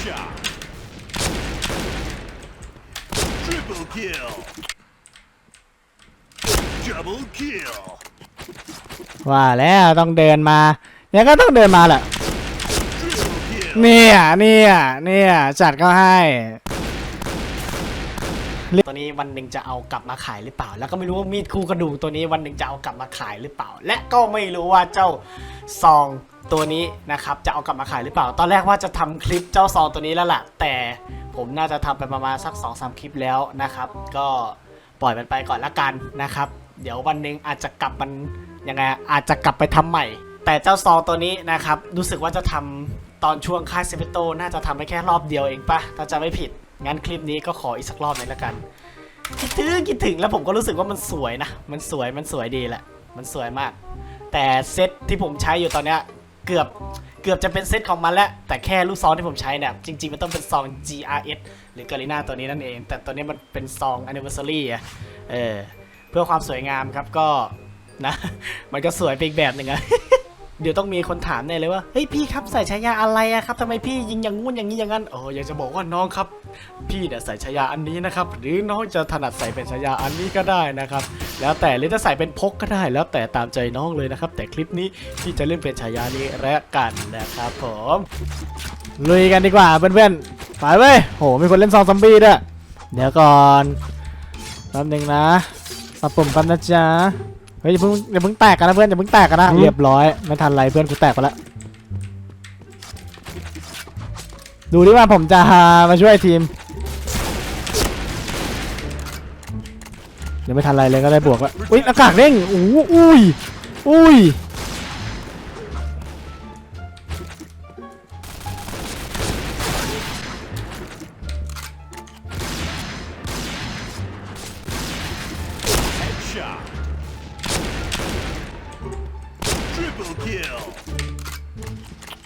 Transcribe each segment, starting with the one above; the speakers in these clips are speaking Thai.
Headshot. Triple kill. Double kill. ว่าแล้วต้องเดินมาเนี่ยก็ต้องเดินมาแหละ Triple kill. เนี่ยเนี่ยเนี่ยจัดก็ให้ ตัวนี้วันหนึ่งจะเอากลับมาขายหรือเปล่า แล้วก็ไม่รู้ว่ามีดคู่กระดูกตัวนี้วันหนึ่งจะเอากลับมาขายหรือเปล่า และก็ไม่รู้ว่าเจ้าซอง ตัวนี้นะครับจะเอากลับมาขายหรือเปล่า ตอนแรกว่าจะทำคลิปเจ้าซองตัวนี้แล้วล่ะ แต่ผมน่าจะทำไปประมาณสัก2อสคลิปแล้วนะครับ ก็ปล่อยมันไปก่อนละกันนะครับ เดี๋ยววันหนึ่งอาจจะกลับมันยังไงอาจจะกลับไปทำใหม่ แต่เจ้าซองตัวนี้นะครับรู้สึกว่าจะทำตอนช่วงค่ายเซเปโตน่าจะทำไปแค่รอบเดียวเองปะถ้าจะไม่ผิดงั้นคลิปนี้ก็ขออีกสักรอบหนึ่งละกันคิดถึงคิดถึงแล้วผมก็รู้สึกว่ามันสวยนะ มันสวยมันสวยดีแหละ มันสวยมาก แต่เซตที่ผมใช้อยู่ตอนเนี้ย เกือบเกือบจะเป็นเซตของมันแล้ว แต่แค่ลูกซองที่ผมใช้เนี่ย จริง ๆ มันต้องเป็นซอง GRS หรือ g a r i n a ตัวนี้นั่นเอง แต่ตัวนี้มันเป็นซอง Anniversary อะเออเพื่อความสวยงามครับก็นะ มันก็สวยไปอีกแบบหนึ่งอะ เดี๋ยวต้องมีคนถามแน่เลยว่า เฮ้ยพี่ครับใส่ฉายาอะไรอะครับทำไมพี่ยิงอย่างงู้นอย่างนี้อย่างนั้นโอ้อยากจะบอกว่าน้องครับ พี่เนี่ยใส่ฉายาอันนี้นะครับ หรือน้องจะถนัดใส่เป็นฉายาอันนี้ก็ได้นะครับ แล้วแต่หรือจะใส่เป็นพกก็ได้ แล้วแต่ตามใจน้องเลยนะครับ แต่คลิปนี้พี่จะเล่นเป็นฉายานี้และกันนะครับผมลุยกันดีกว่าเพื่อนๆไปเว้ยโหมีคนเล่นซองซอมบี้ด้วยเดี๋ยวก่อนแป๊บนึงนะสับปุ่มแป๊บนะจ๊ะ เฮ้ยอย่าเพิ่งอย่าเพิ่งแตกกันนะเพื่อนอย่าเพิ่งแตกกันนะเรียบร้อยไม่ทันไรเพื่อนกูแตกไปแล้วดูดิว่าผมจะมาช่วยทีมยังไม่ทันไรเลยก็ได้บวกแล้วอุ้ยอากาศเร่งอู้อุ้ยอุ้ย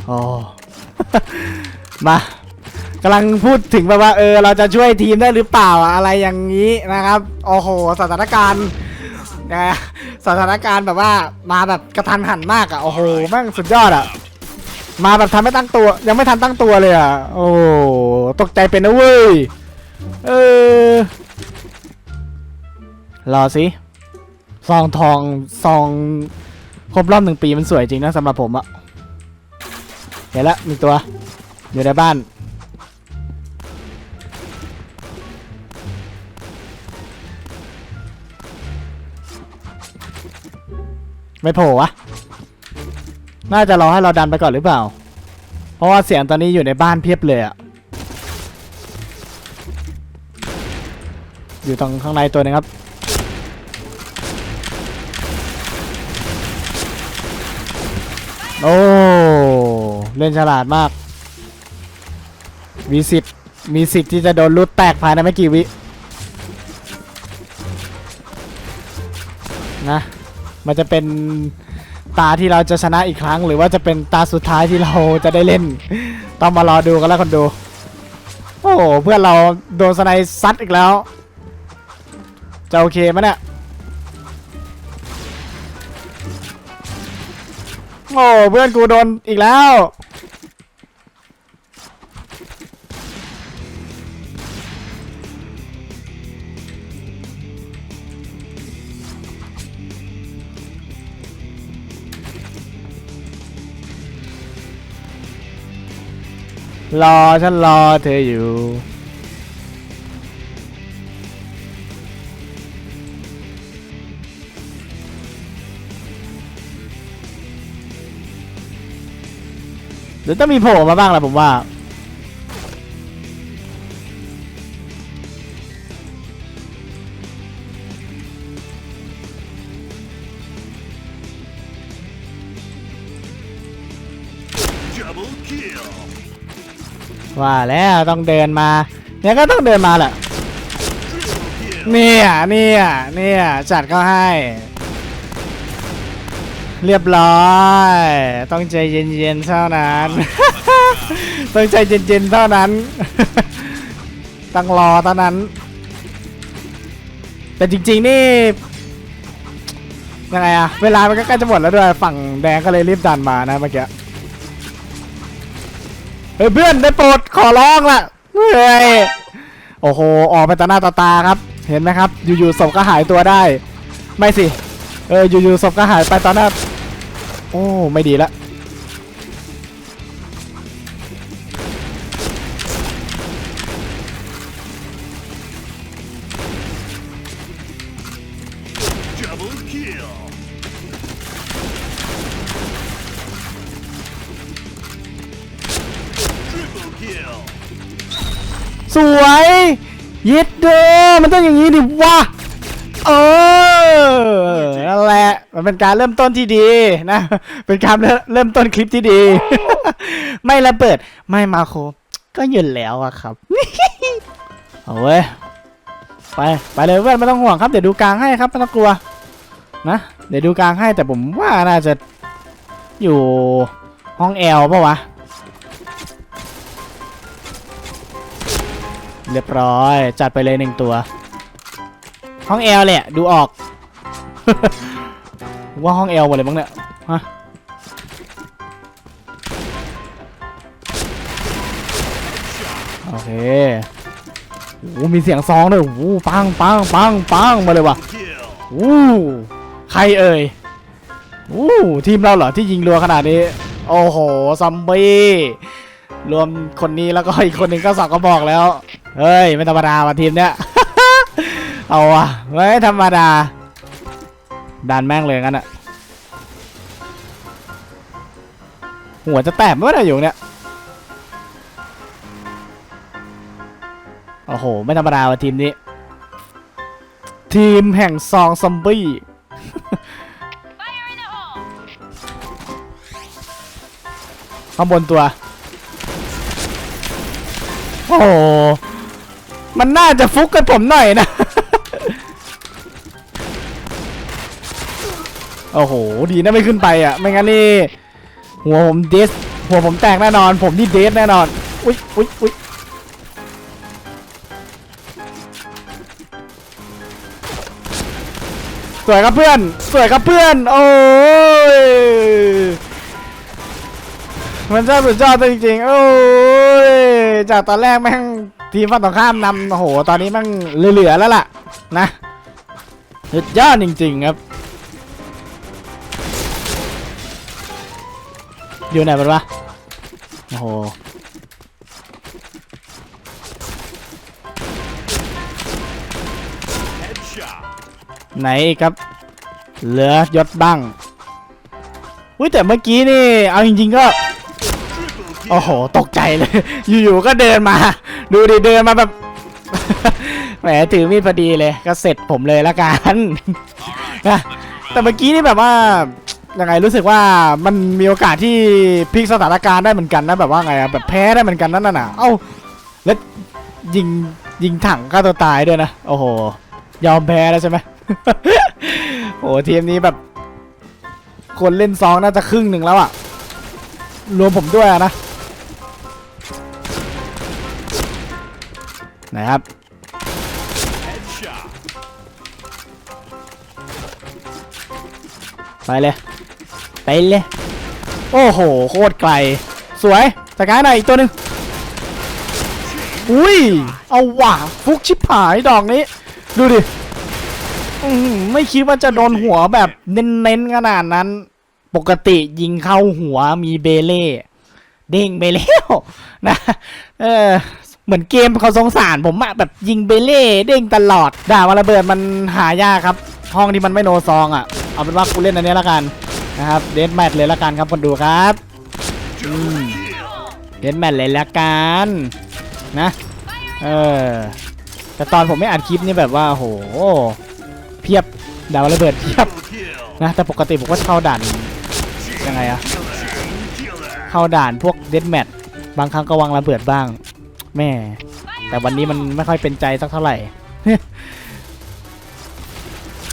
โอ้ มากำลังพูดถึงแบบว่าเออเราจะช่วยทีมได้หรือเปล่าอะไรอย่างนี้นะครับ โอ้โห สถานการณ์นะสถานการณ์แบบว่ามาแบบกระทันหันมากอะโอ้โหแม่งสุดยอดอะ มาแบบทำไม่ตั้งตัว ยังไม่ทันตั้งตัวเลยอะ โอ้ตกใจเป็นนะเว้ยเออรอสิซองทองซอง ครบรอบหนึ่งปีมันสวยจริงนะสำหรับผมอะเห็นละมีตัว อยู่ในบ้าน ไม่โผล่วะ น่าจะรอให้เราดันไปก่อนหรือเปล่า เพราะว่าเสียงตอนนี้อยู่ในบ้านเพียบเลยอะอยู่ตรงข้างในตัวนึงครับ โอ้ เล่นฉลาดมาก มีสิทธิ์มีสิทธิ์ที่จะโดนรุดแตกภายในไม่กี่วิ นะ มันจะเป็นตาที่เราจะชนะอีกครั้ง หรือว่าจะเป็นตาสุดท้ายที่เราจะได้เล่น ต้องมารอดูกันแล้วคนดู โอ้เพื่อนเราโดนสไนด์ซัดอีกแล้ว จะโอเคไหมเนี่ย โอ้เพื่อนกูโดนอีกแล้ว รอฉันรอเธออยู่ เดี๋ยวต้องมีโผล่มาบ้างแหละผมว่า ว่าแล้วต้องเดินมาเนี่ยก็ต้องเดินมาแหละเนี่ยเนี่ยเนี่ยจัดก็ให้ เรียบร้อย ต้องใจเย็นๆเท่านั้น ต้องใจเย็นๆเท่านั้น ต้องรอเท่านั้น แต่จริงๆนี่ยังไงอะเวลามันก็ใกล้จะหมดแล้วด้วย ฝั่งแดงก็เลยรีบดันมานะเมื่อกี้เฮ้ยเพื่อนได้โปรดขอร้องละเฮ้ยโอ้โห ออกไปต่อหน้าต่อตาครับ เห็นไหมครับ อยู่ๆศพก็หายตัวได้ ไม่สิ เออ อยู่ๆศพก็หายไปต่อหน้า โอ้ ไม่ดีละสวยยิดเด้อมันต้องอย่างนี้ดิวะเออ มันเป็นการเริ่มต้นที่ดีนะ เป็นการเริ่มต้นคลิปที่ดี ไม่ระเบิด ไม่มาโค ก็หยุดแล้วอะครับเอาเว้ย ไป ไปเลยเพื่อนไม่ต้องห่วงครับ เดี๋ยวดูกลางให้ครับไม่ต้องกลัว นะ เดี๋ยวดูกลางให้แต่ผมว่าน่าจะอยู่ห้องแอลปะวะ เรียบร้อย จัดไปเลยหนึ่งตัว ห้องแอลแหละ ดูออก ว่าห้องแอลหมดเลยมั้งเนี่ยฮะโอเคโอ้มีเสียงซองด้วยโอ้ปังปังปังปังมาเลยว่ะโอ้ใครเอ่ยโอ้ทีมเราเหรอที่ยิงรัวขนาดนี้ โอ้โหซอมบี้รวมคนนี้แล้วก็อีกคนหนึ่งก็สองก็บอกแล้ว เฮ้ย ไม่ธรรมดาว่ะทีมเนี้ย เอาว่ะไม่ธรรมดา ดันแม่งเลยงั้นอะหัวจะแตกไม่ได้อยู่เนี่ยโอ้โห ไม่ธรรมดาว่ะทีมนี้ ทีมแห่งซองซอมบี้ข้างบนตัว โอ้โห มันน่าจะฟุกกับผมหน่อยนะ โอ้โห ดีนะไม่ขึ้นไปอะ ไม่งั้นนี่หัวผมเดสหัวผมแตกแน่นอน ผมนี่เดสแน่นอน อุ๊ยอุ๊ยอุ๊ยสวยครับเพื่อน สวยครับเพื่อน โอ้ย มันจ้าสุดยอดจริงๆ โอ้ย จากตอนแรกแม่งทีมฝั่งตรงข้ามนำโอ้โห ตอนนี้แม่งเหลือๆแล้วล่ะ นะสุดยอดจริงๆครับ อยู่ไหนมันวะโอ้โหไหนอีกครับ เหลือยศบ้างอุ้ยแต่เมื่อกี้นี่ เอาจริงๆก็ โอ้โห ตกใจเลย อยู่ๆก็เดินมา ดูดิเดินมาแบบ แหมถือมีดพอดีเลย ก็เสร็จผมเลยละกัน แต่เมื่อกี้นี่แบบว่า ยังไงรู้สึกว่ามันมีโอกาสที่พลิกสถานการณ์ได้เหมือนกันนะแบบว่าไงอะแบบแพ้ได้เหมือนกันนั่นน่ะ เอ้าแล้วยิงยิงถังฆ่าตัวตายด้วยนะโอ้โหยอมแพ้แล้วใช่ไหมโอ้โหทีมนี้แบบ คนเล่นซองน่าจะครึ่งหนึ่งแล้วอะรวมผมด้วยะนะไหนครับไปเลย ไปเลย โอ้โห โคตรไกล สวยจัดการหน่อยอีกตัวหนึ่งอุ้ย เอาว่ะฟุกชิบหายดอกนี้ ดูดิอื้อหือไม่คิดว่าจะโดนหัวแบบเน้นๆขนาดนั้น ปกติยิงเข้าหัวมีเบเล่เด้งไปแล้วนะเออเหมือนเกมเขาสงสารผมอะแบบยิงเบเล่เด้งตลอดด่ามาระเบิดมันหายากครับ ห้องที่มันไม่โนซองอะเอาเป็นว่ากูเล่นอันนี้ละกัน นะครับเดนแมทเลยละกันครับคนดูครับเดนแมทเลยละกันนะเออแต่ตอนผมไม่อัดคลิปนี่แบบว่าโหเพียบดามาระเบิดเพียบนะแต่ปกติผมก็เข้าด่านยังไงอะเข้าด่านพวกเดนแมทบางครั้งก็วางระเบิดบ้างแม่ แต่วันนี้มันไม่ค่อยเป็นใจสักเท่าไหร่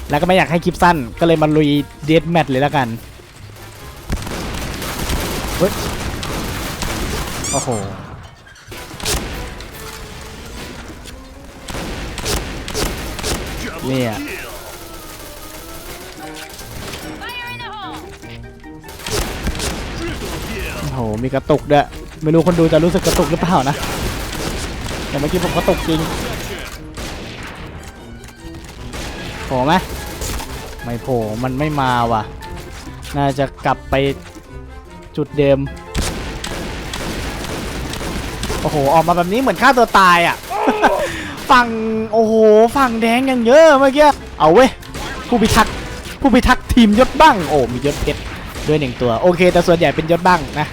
แล้วก็ไม่อยากให้คลิปสั้นก็เลยมาลุยเดนแมทเลยแล้วกัน เฮ้ย โอ้โห Double Yeah. kill. Triple kill. โอ้โห มีกระตุกด้วย ไม่รู้คนดูจะรู้สึกกระตุกหรือเปล่านะ แต่เมื่อกี้ผมกระตุกจริงโผล่ไหมไม่โผล่มันไม่มาว่ะ น่าจะกลับไป จุดเดิม โอ้โห ออกมาแบบนี้เหมือนฆ่าตัวตายอะ ฝั่ง โอ้โห ฝั่งแดงยังเยอะเมื่อกี้ เอาเว้ย ผู้พิทักษ์ ผู้พิทักษ์ทีมยศบ้าง โอ้ มียศเพชรด้วยหนึ่งตัว โอเค แต่ส่วนใหญ่เป็นยศบ้างนะ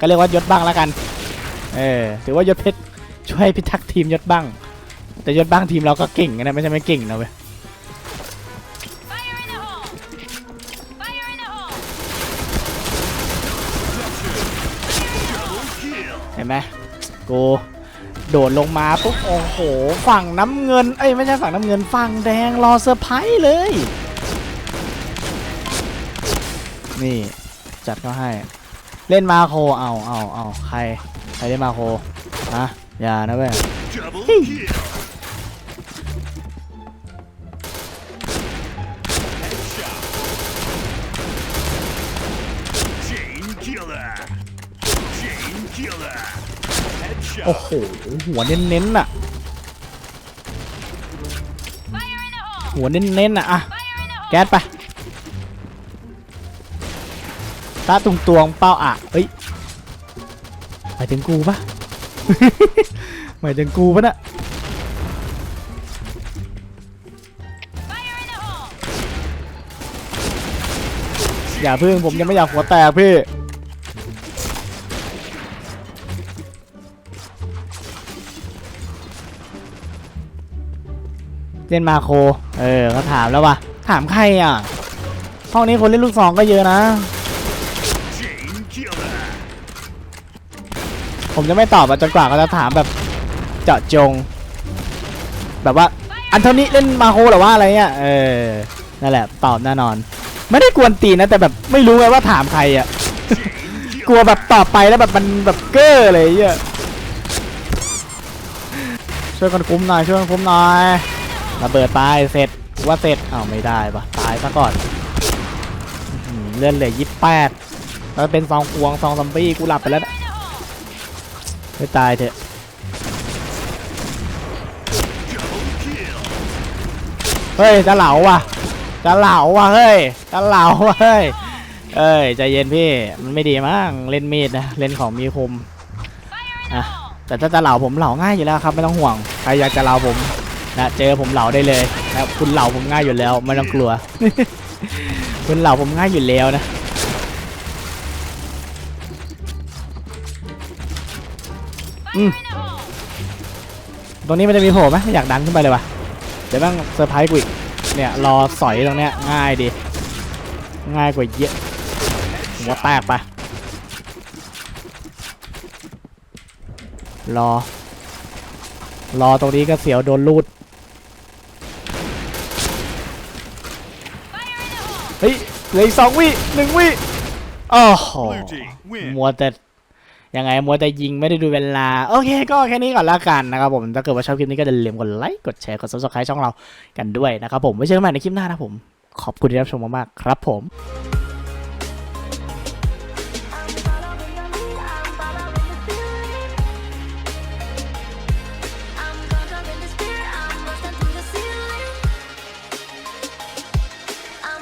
ก็เรียกว่ายศบ้างแล้วกัน เออ ถือว่ายศเพชรช่วยพิทักษ์ทีมยศบ้าง แต่ยศบ้างทีมเราก็เก่งนะ ไม่ใช่ไม่เก่งนะเว้ย ไหมกูโดดลงมาปุ๊บโอ้โหฝั่งน้ำเงินเอ้ยไม่ใช่ฝั่งน้ำเงินฝั่งแดงรอเซอร์ไพรส์เลย นี่จัดก็ให้ เล่นมาโคเอาเอาเอาใครใครเล่นมาโคฮะอย่านะเว้ย โอ้โห หัวเน้นๆน่ะ หัวเน้นๆน่ะอะแก๊สไปตาตุงตวงเป้าอะเฮ้ยหมายถึงกูปะ หมายถึงกูปะน่ะอย่าพึ่งผมยังไม่อยากหัวแตกพี่ เล่นมาโค เออเขาถามแล้วว่ะ ถามใครอะ ห้องนี้คนเล่นลูกซองก็เยอะนะ ผมจะไม่ตอบอะจนกว่าเขาจะถามแบบเจาะจง แบบว่า อันเท่านี้เล่นมาโคหรือว่าอะไรเงี้ยเออ นั่นแหละ ตอบแน่นอน ไม่ได้กวนตีนนะ แต่แบบไม่รู้ไงว่าถามใครอะ กลัวแบบตอบไปแล้วแบบมันแบบเก้อเลยเหี้ยช่วยกันคุ้มหน่อยช่วยกันคุ้มหน่อย ระเบิดไปเสร็จว่าเสร็จอ้าวไม่ได้ปะตายซะก่อนเลื่อนเหลือยี่แปดแล้วเป็นซองควงซองซัมบี้กูหลับไปแล้วนะไม่ตายเถอะเฮ้ยจะเหลาว่ะจะเหลาว่ะเฮ้ยจะเหลาว่ะเฮ้ยเอ้ยใจเย็นพี่มันไม่ดีมั้งเล่นมีดนะเล่นของมีคม Fire in the Ah. hole! แต่ถ้าจะเหลาผมเหลาง่ายอยู่แล้วครับไม่ต้องห่วงใครอยากจะเหลาผม นะเจอผมเหล่าได้เลยนะคุณเหล่าผมง่ายอยู่แล้วไม่ต้องกลัว คุณเหล่าผมง่ายอยู่แล้วนะ Fire in the hole! ตรงนี้มันจะมีโผล่ไหมอยากดันขึ้นไปเลยวะเดี๋ยวแม่งเซอร์ไพรส์กูอีกเนี่ยรอสอยตรงเนี้ยง่ายดี ง่ายกว่าเยอะหัวแตกไปรอ รอตรงนี้ก็เสียวโดนลูด Fire in the hole! เฮ้ยเหลืออีกสองวิหนึ่งวิโอ้โห Blue team win. มัวแต่ยังไงมัวแต่ยิงไม่ได้ดูเวลา โอเค ก็แค่นี้ก่อนละกันนะครับผม ถ้าเกิดว่าชอบคลิปนี้ก็อย่าลืมกดไลค์ กดแชร์ กด subscribe ช่องเรากันด้วยนะครับผม ไว้เจอกันใหม่ในคลิปหน้านะผม ขอบคุณที่รับชมมากๆครับผม